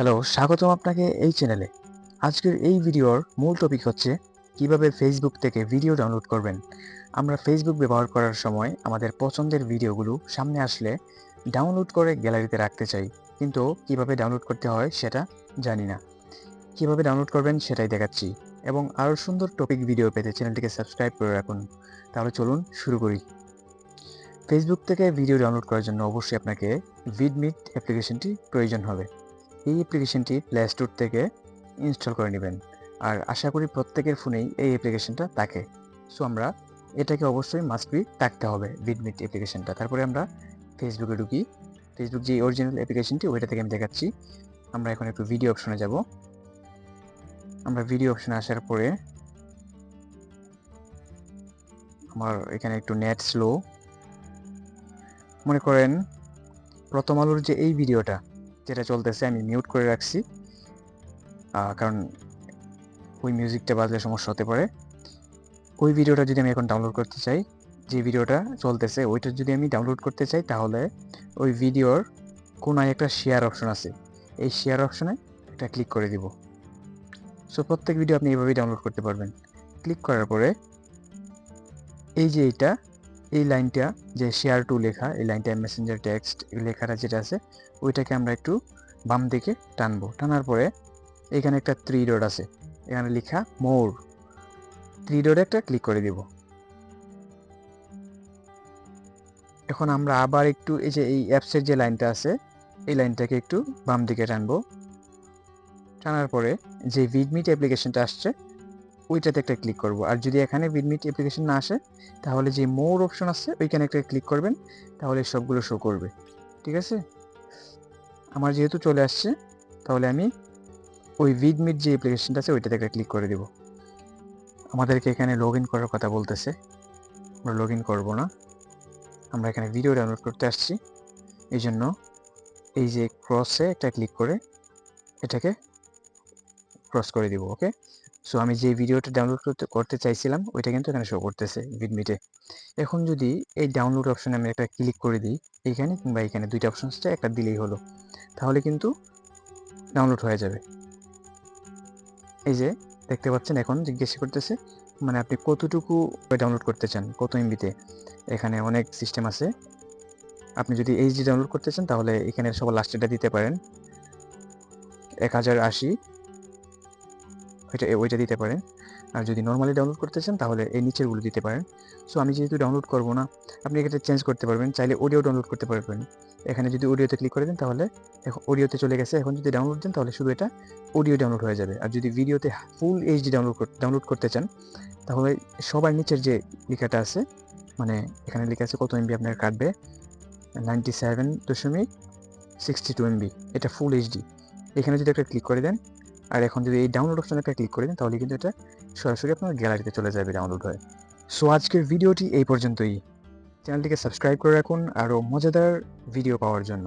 Hello, স্বাগতম আপনাকে এই চ্যানেলে আজকের এই ভিডিওর মূল টপিক হচ্ছে কীভাবে ফেসবুক থেকে ভিডিও ডাউনলোড করবেন। আমরা ফেসবুক ব্যবহার করার সময় আমাদের পছন্দের ভিডিওগুলো সামনে আসলে ডাউনলোড করে গ্যালারিতে রাখতে চাই। কিন্তু কীভাবে ডাউনলোড করতে হয় সেটা জানি না। কীভাবে ডাউনলোড করবেন সেটাই দেখাচ্ছি। এবং আরও সুন্দর টপিক ভিডিও পেতে চ্যানেলটিকে সাবস্ক্রাইব করে রাখুন। তাহলে চলুন শুরু করি। ফেসবুক থেকে ভিডিও ডাউনলোড করার জন্য অবশ্যই আপনাকে ভিডমিট অ্যাপ্লিকেশনটি প্রয়োজন হবে। এই অ্যাপ্লিকেশনটি প্লে স্টোর থেকে ইনস্টল করে নেবেন। আর আশা করি প্রত্যেকের ফোনেই এই অ্যাপ্লিকেশনটা থাকে। সো আমরা এটাকে অবশ্যই মাস্ট বি থাকতে হবে বিডমিট অ্যাপ্লিকেশনটা তারপরে আমরা ফেসবুকে ঢুকি। ফেসবুক যে অরিজিনাল অ্যাপ্লিকেশনটি ওইটা থেকে আমি দেখাচ্ছি। আমরা এখন একটু ভিডিও অপশনে যাব। আমরা ভিডিও অপশনে আসার পরে আমার এখানে একটু নেট স্লো মনে করেন, প্রথম আলোর যে এই ভিডিওটা যেটা চলতেছে, আমি মিউট করে রাখছি। কারণ ওই মিউজিকটা বাজলে সমস্যা হতে পারে। ওই ভিডিওটা যদি আমি এখন ডাউনলোড করতে চাই, যে ভিডিওটা চলতেছে, ওইটা যদি আমি ডাউনলোড করতে চাই, তাহলে ওই ভিডিওর কোনায় একটা শেয়ার অপশন আছে। এই শেয়ার অপশনে এটা ক্লিক করে দিব। সো প্রত্যেক ভিডিও আপনি এইভাবেই ডাউনলোড করতে পারবেন। ক্লিক করার পরে এই যে এইটা এই লাইনটা যে শেয়ার টু লেখা, এই লাইনটা মেসেঞ্জার টেক্সট লেখাটা যেটা আছে, ওইটাকে আমরা একটু বাম দিকে টানবো। টানার পরে এখানে একটা থ্রি ডট আছে। এখানে লেখা মোর থ্রি ডটে একটা ক্লিক করে দিব। এখন আমরা আবার একটু এই যে এই অ্যাপসের যে লাইনটা আছে, এই লাইনটাকে একটু বাম দিকে টানবো। টানার পরে যে ভিডমিট অ্যাপ্লিকেশনটা আসছে ওইটাতে একটা ক্লিক করব। আর যদি এখানে ভিডমিট অ্যাপ্লিকেশন না আসে, তাহলে যে মোর অপশন আছে, ওইখানে একটা ক্লিক করবেন, তাহলে সবগুলো শো করবে। ঠিক আছে? আমার যেহেতু চলে আসছে, তাহলে আমি ওই ভিডমিট যে অ্যাপ্লিকেশনটা আছে, ওইটাতে একটা ক্লিক করে দেব। আমাদেরকে এখানে লগ ইন করার কথা বলতেছে। আমরা লগ ইন করব না। আমরা এখানে ভিডিও ডাউনলোড করতে আসছি। এই জন্য এই যে ক্রসে একটা ক্লিক করে, এটাকে ক্রস করে দিব ওকে সো আমি যে ভিডিওটা ডাউনলোড করতে করতে চাইছিলাম, ওইটা কিন্তু এখানে শো করতেছে ভিডমিটে এখন যদি এই ডাউনলোড অপশানে আমি একটা ক্লিক করে দিই এইখানে কিংবা এখানে দুইটা অপশন আছে একটা দিলেই হলো, তাহলে কিন্তু ডাউনলোড হয়ে যাবে। এই যে, দেখতে পাচ্ছেন এখন জিজ্ঞেস করতেছে মানে আপনি কতটুকু ডাউনলোড করতে চান, কত এমবিতে এখানে অনেক সিস্টেম আছে। আপনি যদি এইচডি ডাউনলোড করতে চান, তাহলে এখানে সবার লাস্টেটা দিতে পারেন। এক হাজার আশি। ওইটা ওইটা দিতে পারেন। আর যদি নর্মালি ডাউনলোড করতে চান, তাহলে এই নিচেরগুলো দিতে পারেন। সো আমি যেহেতু ডাউনলোড করব না, আপনি এটা চেঞ্জ করতে পারবেন। চাইলে অডিও ডাউনলোড করতে পারবেন। এখানে যদি অডিওতে ক্লিক করে দেন, তাহলে এখন অডিওতে চলে গেছে। এখন যদি ডাউনলোড দেন, তাহলে শুধু এটা অডিও ডাউনলোড হয়ে যাবে। আর যদি ভিডিওতে ফুল এইচডি ডাউনলোড ডাউনলোড করতে চান, তাহলে সবার নিচের যে লেখাটা আছে মানে এখানে লেখা আছে কত এমবি আপনার কাটবে? নাইনটি সেভেন দশমিক সিক্সটি টু এমবি এটা ফুল এইচডি এখানে যদি একটা ক্লিক করে দেন আর এখন যদি এই ডাউনলোড অপশনে একটা ক্লিক করে দেন, তাহলে কিন্তু এটা সরাসরি আপনার গ্যালারিতে চলে যাবে ডাউনলোড হয়ে। সো আজকের ভিডিওটি এই পর্যন্তই। চ্যানেলটিকে সাবস্ক্রাইব করে রাখুন, আরও মজাদার ভিডিও পাওয়ার জন্য।